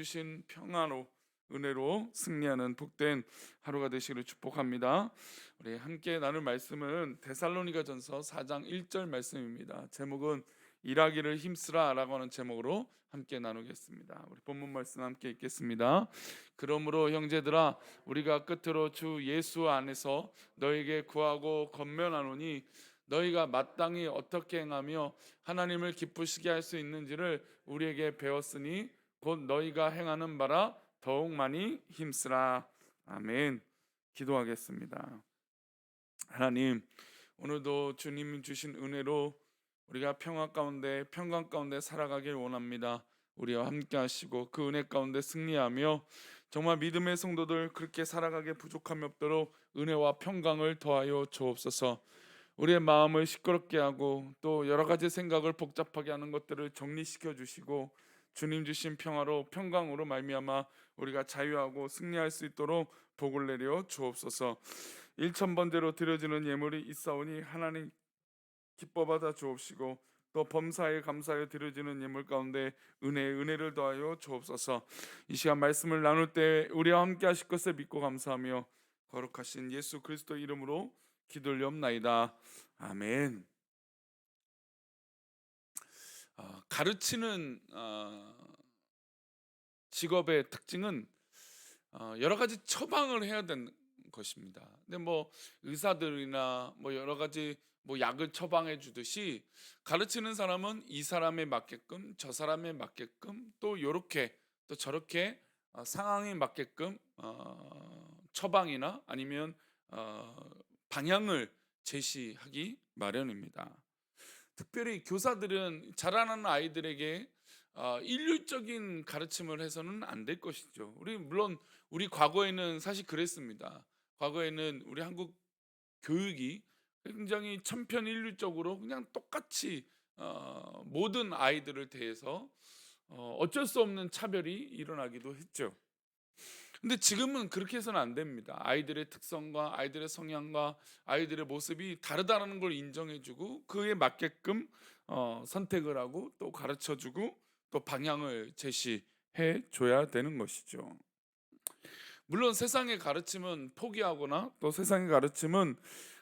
주신 평안로 은혜로 승리하는 복된 하루가 되시기를 축복합니다. 우리 함께 나눌 말씀은 데살로니가전서 4장 1절 말씀입니다. 제목은 일하기를 힘쓰라라고 하는 제목으로 함께 나누겠습니다. 우리 본문 말씀 함께 읽겠습니다. 그러므로 형제들아 우리가 끝으로 주 예수 안에서 너에게 구하고 건면하노니 너희가 마땅히 어떻게 행하며 하나님을 기쁘시게 할 수 있는지를 우리에게 배웠으니 곧 너희가 행하는 바라 더욱 많이 힘쓰라. 아멘. 기도하겠습니다. 하나님, 오늘도 주님 주신 은혜로 우리가 평화 가운데 평강 가운데 살아가길 원합니다. 우리와 함께 하시고 그 은혜 가운데 승리하며 정말 믿음의 성도들 그렇게 살아가게 부족함이 없도록 은혜와 평강을 더하여 주옵소서. 우리의 마음을 시끄럽게 하고 또 여러 가지 생각을 복잡하게 하는 것들을 정리시켜 주시고 주님 주신 평화로 평강으로 말미암아 우리가 자유하고 승리할 수 있도록 복을 내려 주옵소서. 일천 번째로 드려지는 예물이 있사오니 하나님 기뻐 받아 주옵시고 또 범사에 감사하여 드려지는 예물 가운데 은혜의 은혜를 더하여 주옵소서. 이 시간 말씀을 나눌 때 우리와 함께 하실 것을 믿고 감사하며 거룩하신 예수 그리스도 이름으로 기도올리옵나이다. 아멘. 어, 가르치는 어, 직업의 특징은 어, 여러 가지 처방을 해야 되는 것입니다. 근데 뭐 의사들이나 뭐 여러 가지 뭐 약을 처방해 주듯이 가르치는 사람은 이 사람에 맞게끔 저 사람에 맞게끔 또 요렇게 또 저렇게 어, 상황에 맞게끔 어, 처방이나 아니면 어, 방향을 제시하기 마련입니다. 특별히 교사들은 자라나는 아이들에게 어, 일률적인 가르침을 해서는 안 될 것이죠. 우리 물론 우리 과거에는 사실 그랬습니다. 과거에는 우리 한국 교육이 굉장히 천편일률적으로 그냥 똑같이 어, 모든 아이들을 대해서 어, 어쩔 수 없는 차별이 일어나기도 했죠. 근데 지금은 그렇게 해서는 안 됩니다. 아이들의 특성과 아이들의 성향과 아이들의 모습이 다르다는 걸 인정해주고 그에 맞게끔 어, 선택을 하고 또 가르쳐주고 또 방향을 제시해 줘야 되는 것이죠. 물론 세상의 가르침은 포기하거나 또 세상의 가르침은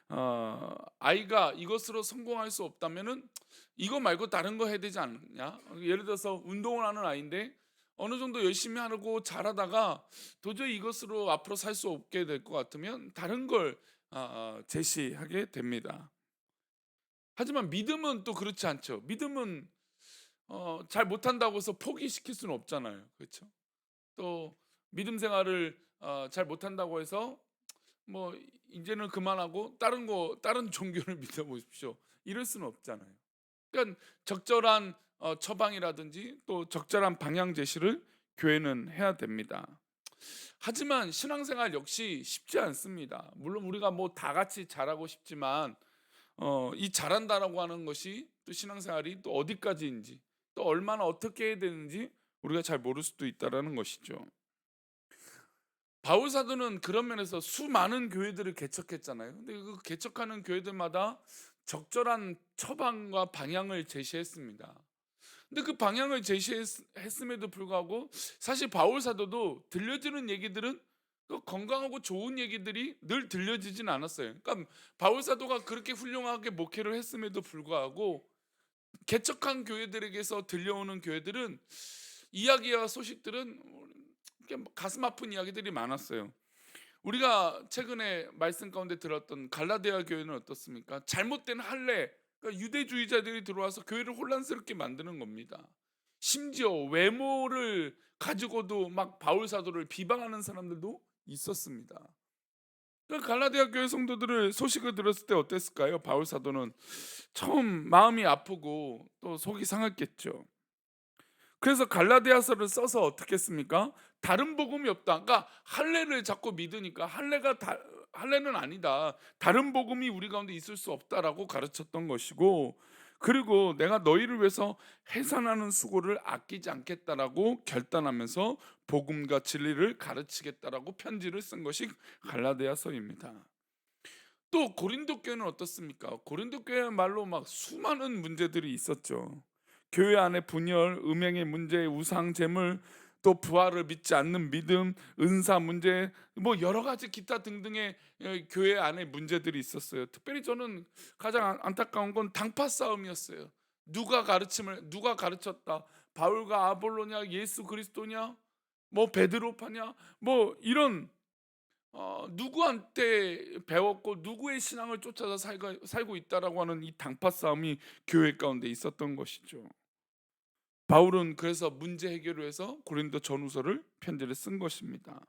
어, 아이가 이것으로 성공할 수 없다면은 이거 말고 다른 거 해야 되지 않느냐? 예를 들어서 운동을 하는 아이인데 어느 정도 열심히 하고 잘하다가 도저히 이것으로 앞으로 살 수 없게 될 것 같으면 다른 걸 아, 제시하게 됩니다. 하지만 믿음은 또 그렇지 않죠. 믿음은 어, 잘 못한다고 해서 포기시킬 수는 없잖아요. 그렇죠? 또 믿음 생활을 어, 잘 못한다고 해서 뭐 이제는 그만하고 다른 거 다른 종교를 믿어보십시오. 이럴 수는 없잖아요. 그러니까 적절한 어, 처방이라든지 또 적절한 방향 제시를 교회는 해야 됩니다. 하지만 신앙생활 역시 쉽지 않습니다. 물론 우리가 뭐 다 같이 잘하고 싶지만 어, 이 잘한다라고 하는 것이 또 신앙생활이 또 어디까지인지 또 얼마나 어떻게 해야 되는지 우리가 잘 모를 수도 있다라는 것이죠. 바울 사도는 그런 면에서 수많은 교회들을 개척했잖아요. 근데 그 개척하는 교회들마다 적절한 처방과 방향을 제시했습니다. 근데 그 방향을 제시했음에도 불구하고 사실 바울 사도도 들려지는 얘기들은 그 건강하고 좋은 얘기들이 늘 들려지진 않았어요. 그러니까 바울 사도가 그렇게 훌륭하게 목회를 했음에도 불구하고 개척한 교회들에게서 들려오는 교회들은 이야기와 소식들은 가슴 아픈 이야기들이 많았어요. 우리가 최근에 말씀 가운데 들었던 갈라디아 교회는 어떻습니까? 잘못된 할례, 그러니까 유대주의자들이 들어와서 교회를 혼란스럽게 만드는 겁니다. 심지어 외모를 가지고도 막 바울 사도를 비방하는 사람들도 있었습니다. 그러니까 갈라디아 교회 성도들을 소식을 들었을 때 어땠을까요? 바울 사도는 처음 마음이 아프고 또 속이 상했겠죠. 그래서 갈라디아서를 써서 어떻게 했습니까? 다른 복음이 없다. 그러니까 할례를 자꾸 믿으니까 할례가 다, 할례는 아니다. 다른 복음이 우리 가운데 있을 수 없다라고 가르쳤던 것이고 그리고 내가 너희를 위해서 해산하는 수고를 아끼지 않겠다라고 결단하면서 복음과 진리를 가르치겠다라고 편지를 쓴 것이 갈라디아서입니다. 또 고린도 교회는 어떻습니까? 고린도 교회야말로 막 수많은 문제들이 있었죠. 교회 안에 분열, 음행의 문제, 우상 제물, 또또 부활을 믿지 않는 믿음, 은사 문제, 뭐 여러 가지 기타 등등의 어, 교회 안에 문제들이 있었어요. 특별히 저는 가장 안- 안타까운 건 당파 싸움이었어요. 누가 가르침을 누가 가르쳤다. 바울과 아볼로냐, 예수 그리스도냐, 뭐 베드로파냐, 뭐 이런 어, 누구한테 배웠고 누구의 신앙을 쫓아서 살고 있다라고 하는 이 당파 싸움이 교회 가운데 있었던 것이죠. 바울은 그래서 문제 해결을 위해서 고린도 전후서를 편지를 쓴 것입니다.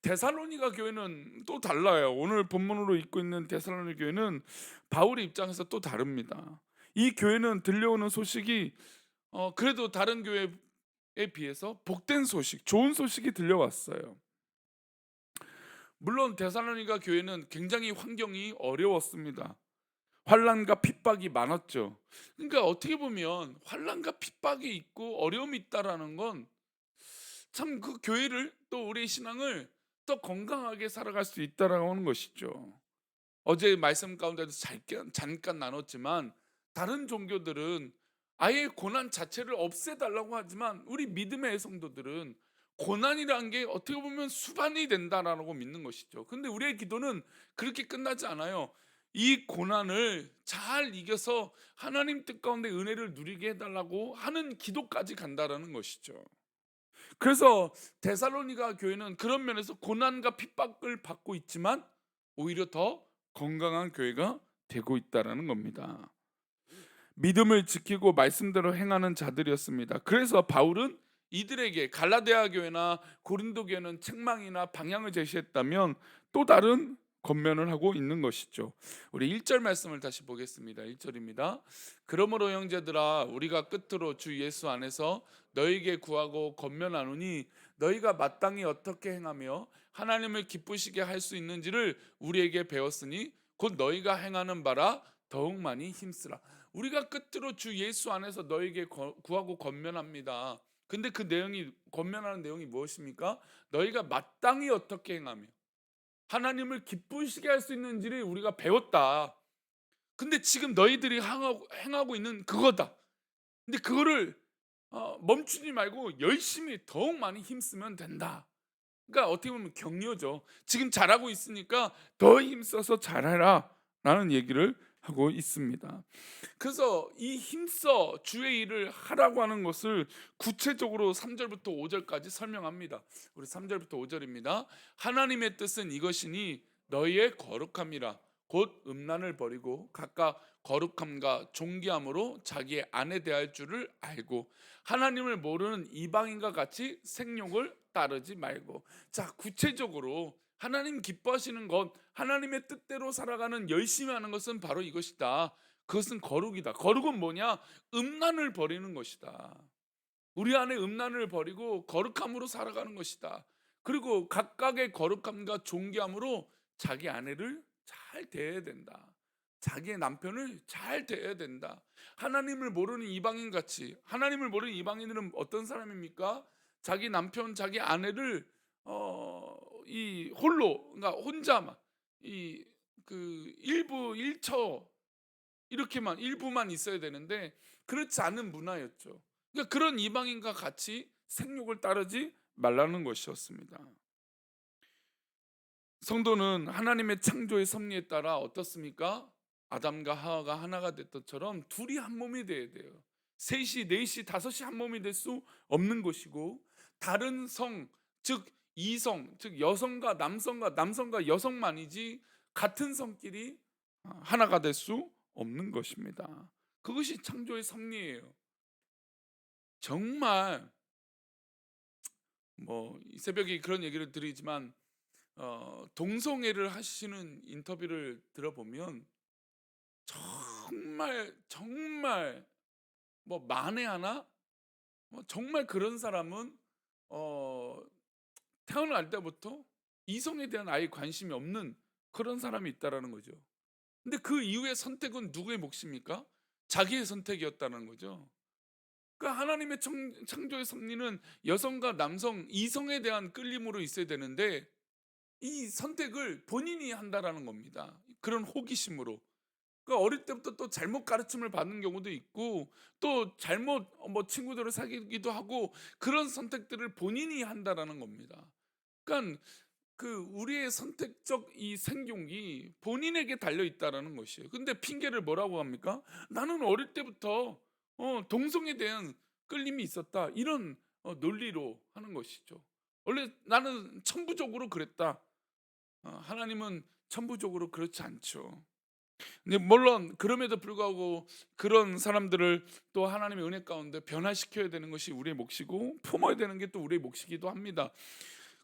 데살로니가 교회는 또 달라요. 오늘 본문으로 읽고 있는 데살로니 교회는 바울의 입장에서 또 다릅니다. 이 교회는 들려오는 소식이 어, 그래도 다른 교회에 비해서 복된 소식, 좋은 소식이 들려왔어요. 물론 데살로니가 교회는 굉장히 환경이 어려웠습니다. 환란과 핍박이 많았죠. 그러니까 어떻게 보면 환란과 핍박이 있고 어려움이 있다라는 건 참 그 교회를 또 우리의 신앙을 더 건강하게 살아갈 수 있다라고 하는 것이죠. 어제 말씀 가운데도 잠깐, 잠깐 나눴지만 다른 종교들은 아예 고난 자체를 없애달라고 하지만 우리 믿음의 성도들은 고난이란 게 어떻게 보면 수반이 된다라고 믿는 것이죠. 근데 우리의 기도는 그렇게 끝나지 않아요. 이 고난을 잘 이겨서 하나님 뜻 가운데 은혜를 누리게 해달라고 하는 기도까지 간다라는 것이죠. 그래서 데살로니가 교회는 그런 면에서 고난과 핍박을 받고 있지만 오히려 더 건강한 교회가 되고 있다라는 겁니다. 믿음을 지키고 말씀대로 행하는 자들이었습니다. 그래서 바울은 이들에게 갈라디아 교회나 고린도 교회는 책망이나 방향을 제시했다면 또 다른 권면을 하고 있는 것이죠. 우리 1절 말씀을 다시 보겠습니다. 1절입니다. 그러므로 형제들아 우리가 끝으로 주 예수 안에서 너희에게 구하고 권면하노니 너희가 마땅히 어떻게 행하며 하나님을 기쁘시게 할 수 있는지를 우리에게 배웠으니 곧 너희가 행하는 바라 더욱 많이 힘쓰라. 우리가 끝으로 주 예수 안에서 너희에게 거- 구하고 권면합니다. 근데 그 내용이 권면하는 내용이 무엇입니까? 너희가 마땅히 어떻게 행하며 하나님을 기쁘시게 할 수 있는지를 우리가 배웠다. 근데 지금 너희들이 행하고, 행하고 있는 그거다. 근데 그거를 어, 멈추지 말고 열심히 더욱 많이 힘쓰면 된다. 그러니까 어떻게 보면 격려죠. 지금 잘하고 있으니까 더 힘써서 잘해라 라는 얘기를 하고 있습니다. 그래서 이 힘써 주의 일을 하라고 하는 것을 구체적으로 3절부터 5절까지 설명합니다. 우리 3절부터 5절입니다. 하나님의 뜻은 이것이니 너희의 거룩함이라 곧 음란을 버리고 각각 거룩함과 존귀함으로 자기의 아내 대할 줄을 알고 하나님을 모르는 이방인과 같이 생욕을 따르지 말고 자 구체적으로 하나님 기뻐하시는 것 하나님의 뜻대로 살아가는 열심히 하는 것은 바로 이것이다 그것은 거룩이다 거룩은 뭐냐 음란을 버리는 것이다 우리 안에 음란을 버리고 거룩함으로 살아가는 것이다 그리고 각각의 거룩함과 존귀함으로 자기 아내를 잘 대해야 된다. 자기의 남편을 잘 대해야 된다. 하나님을 모르는 이방인 같이 하나님을 모르는 이방인들은 어떤 사람입니까? 자기 남편, 자기 아내를 어, 이 홀로 그러니까 혼자만 이 그 일부 일처 이렇게만 일부만 있어야 되는데 그렇지 않은 문화였죠. 그러니까 그런 이방인과 같이 생육을 따르지 말라는 것이었습니다. 성도는 하나님의 창조의 섭리에 따라 어떻습니까? 아담과 하와가 하나가 됐던처럼 둘이 한 몸이 돼야 돼요. 셋이, 넷이, 다섯이 한 몸이 될 수 없는 것이고 다른 성, 즉 이성, 즉 여성과 남성과 남성과 여성만이지 같은 성끼리 하나가 될 수 없는 것입니다. 그것이 창조의 섭리예요. 정말 뭐이 새벽에 그런 얘기를 드리지만 어, 동성애를 하시는 인터뷰를 들어보면 정말 정말 뭐 만에 하나 뭐 정말 그런 사람은 어, 태어날 때부터 이성에 대한 아예 관심이 없는 그런 사람이 있다라는 거죠. 근데 그 이후의 선택은 누구의 몫입니까? 자기의 선택이었다는 거죠. 그 하나님의 청, 창조의 섭리는 여성과 남성 이성에 대한 끌림으로 있어야 되는데 이 선택을 본인이 한다라는 겁니다. 그런 호기심으로. 그러니까 어릴 때부터 또 잘못 가르침을 받는 경우도 있고 또 잘못 뭐 친구들을 사귀기도 하고 그런 선택들을 본인이 한다라는 겁니다. 그러니까 그 우리의 선택적 이 생존이 본인에게 달려 있다라는 것이에요. 근데 핑계를 뭐라고 합니까? 나는 어릴 때부터 어, 동성에 대한 끌림이 있었다. 이런 어, 논리로 하는 것이죠. 원래 나는 천부적으로 그랬다. 어, 하나님은 천부적으로 그렇지 않죠. 근데 물론 그럼에도 불구하고 그런 사람들을 또 하나님의 은혜 가운데 변화시켜야 되는 것이 우리의 몫이고 품어야 되는 게 또 우리의 몫이기도 합니다.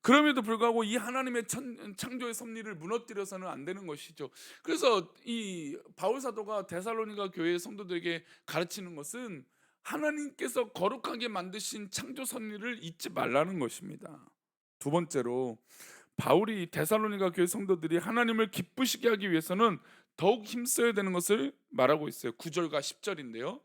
그럼에도 불구하고 이 하나님의 천- 창조의 섭리를 무너뜨려서는 안 되는 것이죠. 그래서 이 바울 사도가 데살로니가 교회 성도들에게 가르치는 것은 하나님께서 거룩하게 만드신 창조 섭리를 잊지 말라는 것입니다. 두 번째로 바울이 데살로니가 교회 성도들이 하나님을 기쁘시게 하기 위해서는 더욱 힘써야 되는 것을 말하고 있어요. 9절과 10절인데요.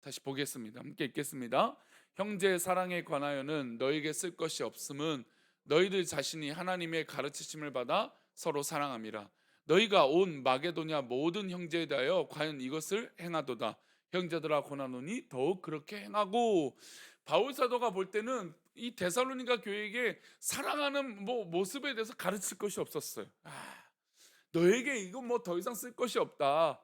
다시 보겠습니다. 함께 읽겠습니다. 형제 사랑에 관하여는 너에게 쓸 것이 없음은 너희들 자신이 하나님의 가르치심을 받아 서로 사랑함이라. 너희가 온 마게도냐 모든 형제에 대하여 과연 이것을 행하도다. 형제들아 고나노니 더욱 그렇게 행하고 바울 사도가 볼 때는 이 데살로니가 교회에게 사랑하는 뭐 모습에 대해서 가르칠 것이 없었어요. 아, 너에게 이거 뭐 더 이상 쓸 것이 없다.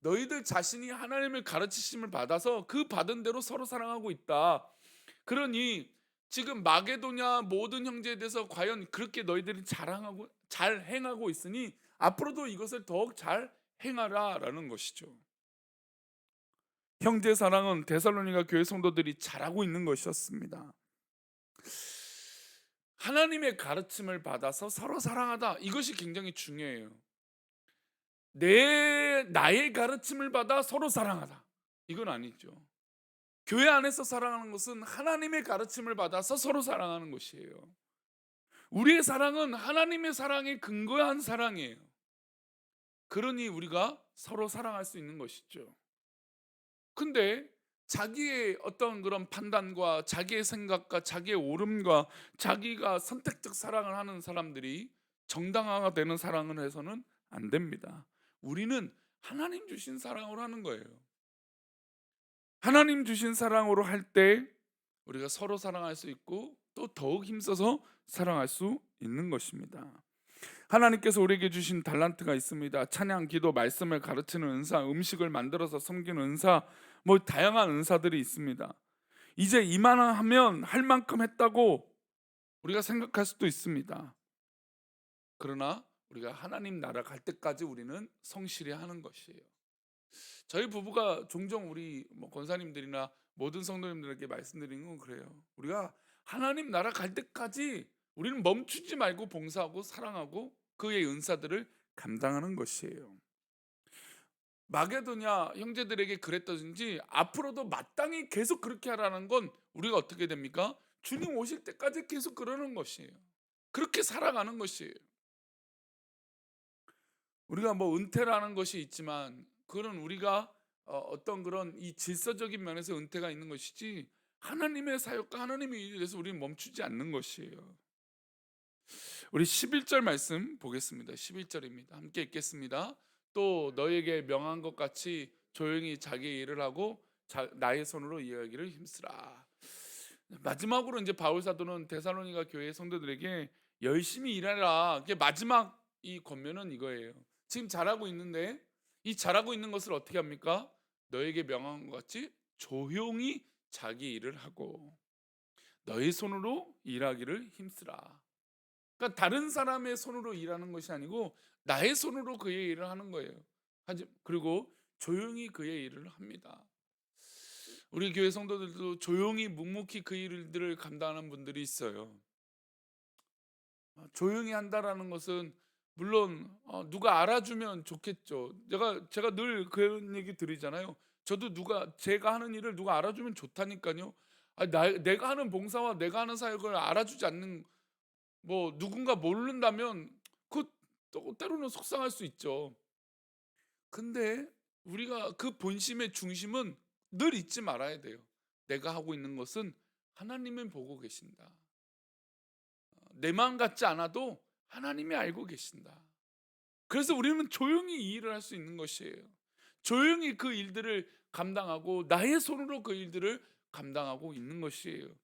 너희들 자신이 하나님을 가르치심을 받아서 그 받은 대로 서로 사랑하고 있다. 그러니 지금 마게도냐 모든 형제에 대해서 과연 그렇게 너희들이 자랑하고 잘 행하고 있으니 앞으로도 이것을 더욱 잘 행하라라는 것이죠. 형제 사랑은 데살로니가 교회 성도들이 잘하고 있는 것이었습니다. 하나님의 가르침을 받아서 서로 사랑하다 이것이 굉장히 중요해요. 내 나의 가르침을 받아 서로 사랑하다 이건 아니죠. 교회 안에서 사랑하는 것은 하나님의 가르침을 받아서 서로 사랑하는 것이에요. 우리의 사랑은 하나님의 사랑에 근거한 사랑이에요. 그러니 우리가 서로 사랑할 수 있는 것이죠. 근데 자기의 어떤 그런 판단과 자기의 생각과 자기의 옳음과 자기가 선택적 사랑을 하는 사람들이 정당화가 되는 사랑을 해서는 안 됩니다. 우리는 하나님 주신 사랑으로 하는 거예요. 하나님 주신 사랑으로 할 때 우리가 서로 사랑할 수 있고 또 더욱 힘써서 사랑할 수 있는 것입니다. 하나님께서 우리에게 주신 달란트가 있습니다. 찬양, 기도, 말씀을 가르치는 은사, 음식을 만들어서 섬기는 은사, 뭐 다양한 은사들이 있습니다. 이제 이만하면 할 만큼 했다고 우리가 생각할 수도 있습니다. 그러나 우리가 하나님 나라 갈 때까지 우리는 성실히 하는 것이에요. 저희 부부가 종종 우리 뭐 권사님들이나 모든 성도님들에게 말씀드리는 건 그래요. 우리가 하나님 나라 갈 때까지 우리는 멈추지 말고 봉사하고 사랑하고 그의 은사들을 감당하는 것이에요. 마게도냐 형제들에게 그랬다든지 앞으로도 마땅히 계속 그렇게 하라는 건 우리가 어떻게 됩니까? 주님 오실 때까지 계속 그러는 것이에요. 그렇게 살아가는 것이에요. 우리가 뭐 은퇴라는 것이 있지만 그거는 우리가 어, 어떤 그런 이 질서적인 면에서 은퇴가 있는 것이지 하나님의 사역과 하나님의 일에 대해서 우리는 멈추지 않는 것이에요. 우리 11절 말씀 보겠습니다. 11절입니다. 함께 읽겠습니다. 또 너에게 명한 것 같이 조용히 자기 일을 하고 자, 나의 손으로 이야기를 힘쓰라. 마지막으로 이제 바울 사도는 데살로니가 교회 성도들에게 열심히 일하라. 이게 마지막 이 권면은 이거예요. 지금 잘하고 있는데 이 잘하고 있는 것을 어떻게 합니까? 너에게 명한 것 같이 조용히 자기 일을 하고 너의 손으로 일하기를 힘쓰라. 그러니까 다른 사람의 손으로 일하는 것이 아니고 나의 손으로 그의 일을 하는 거예요. 그리고 조용히 그의 일을 합니다. 우리 교회 성도들도 조용히 묵묵히 그 일들을 감당하는 분들이 있어요. 어, 조용히 한다라는 것은 물론 어, 누가 알아주면 좋겠죠. 제가 제가 늘 그런 얘기 드리잖아요. 저도 누가 제가 하는 일을 누가 알아주면 좋다니까요. 아, 나, 내가 하는 봉사와 내가 하는 사역을 알아주지 않는 뭐 누군가 모른다면 그또 때로는 속상할 수 있죠. 근데 우리가 그 본심의 중심은 늘 잊지 말아야 돼요. 내가 하고 있는 것은 하나님은 보고 계신다. 어, 내 마음 같지 않아도 하나님이 알고 계신다. 그래서 우리는 조용히 이 일을 할 수 있는 것이에요. 조용히 그 일들을 감당하고 나의 손으로 그 일들을 감당하고 있는 것이에요.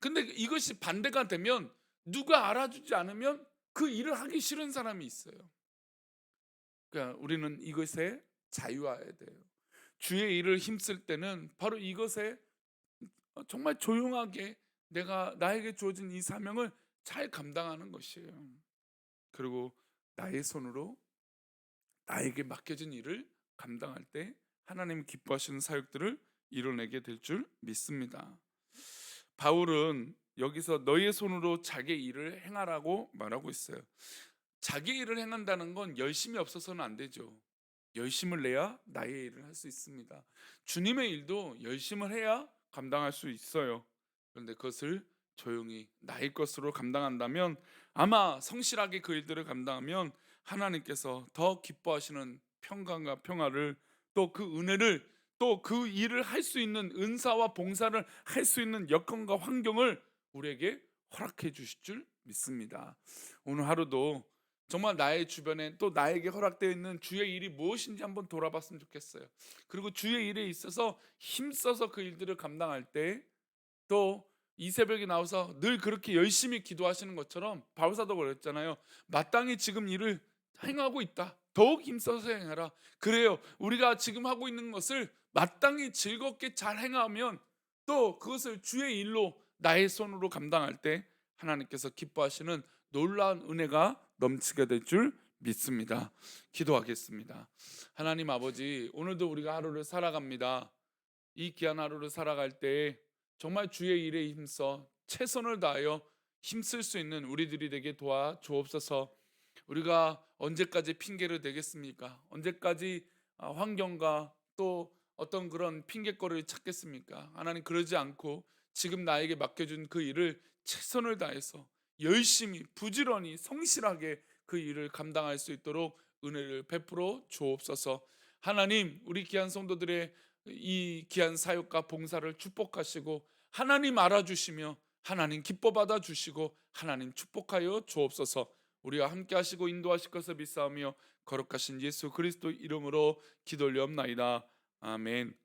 근데 이것이 반대가 되면 누가 알아주지 않으면 그 일을 하기 싫은 사람이 있어요. 그러니까 우리는 이것에 자유해야 돼요. 주의 일을 힘쓸 때는 바로 이것에 정말 조용하게 내가 나에게 주어진 이 사명을 잘 감당하는 것이에요. 그리고 나의 손으로 나에게 맡겨진 일을 감당할 때 하나님 기뻐하시는 사역들을 이뤄내게 될 줄 믿습니다. 바울은 여기서 너의 손으로 자기 일을 행하라고 말하고 있어요. 자기 일을 행한다는 건 열심이 없어서는 안 되죠. 열심을 내야 나의 일을 할 수 있습니다. 주님의 일도 열심을 해야 감당할 수 있어요. 그런데 그것을 조용히 나의 것으로 감당한다면 아마 성실하게 그 일들을 감당하면 하나님께서 더 기뻐하시는 평강과 평화를 또 그 은혜를 또 그 일을 할 수 있는 은사와 봉사를 할 수 있는 여건과 환경을 우리에게 허락해 주실 줄 믿습니다. 오늘 하루도 정말 나의 주변에 또 나에게 허락되어 있는 주의 일이 무엇인지 한번 돌아봤으면 좋겠어요. 그리고 주의 일에 있어서 힘써서 그 일들을 감당할 때 또 이 새벽에 나와서 늘 그렇게 열심히 기도하시는 것처럼 바울사도 그랬잖아요. 마땅히 지금 일을 행하고 있다. 더욱 힘써서 행하라. 그래요. 우리가 지금 하고 있는 것을 마땅히 즐겁게 잘 행하면 또 그것을 주의 일로 나의 손으로 감당할 때 하나님께서 기뻐하시는 놀라운 은혜가 넘치게 될 줄 믿습니다. 기도하겠습니다. 하나님 아버지, 오늘도 우리가 하루를 살아갑니다. 이 귀한 하루를 살아갈 때 정말 주의 일에 힘써 최선을 다하여 힘쓸 수 있는 우리들이 되게 도와 주옵소서. 우리가 언제까지 핑계를 대겠습니까? 언제까지 아, 환경과 또 어떤 그런 핑계거리를 찾겠습니까? 하나님 그러지 않고 지금 나에게 맡겨준 그 일을 최선을 다해서 열심히 부지런히 성실하게 그 일을 감당할 수 있도록 은혜를 베풀어 주옵소서. 하나님 우리 귀한 성도들의 이 귀한 사역과 봉사를 축복하시고 하나님 알아주시며 하나님 기뻐 받아 주시고 하나님 축복하여 주옵소서. 우리와 함께 하시고 인도하실 것을 믿사오며 거룩하신 예수 그리스도 이름으로 기도 올리옵나이다. 아멘.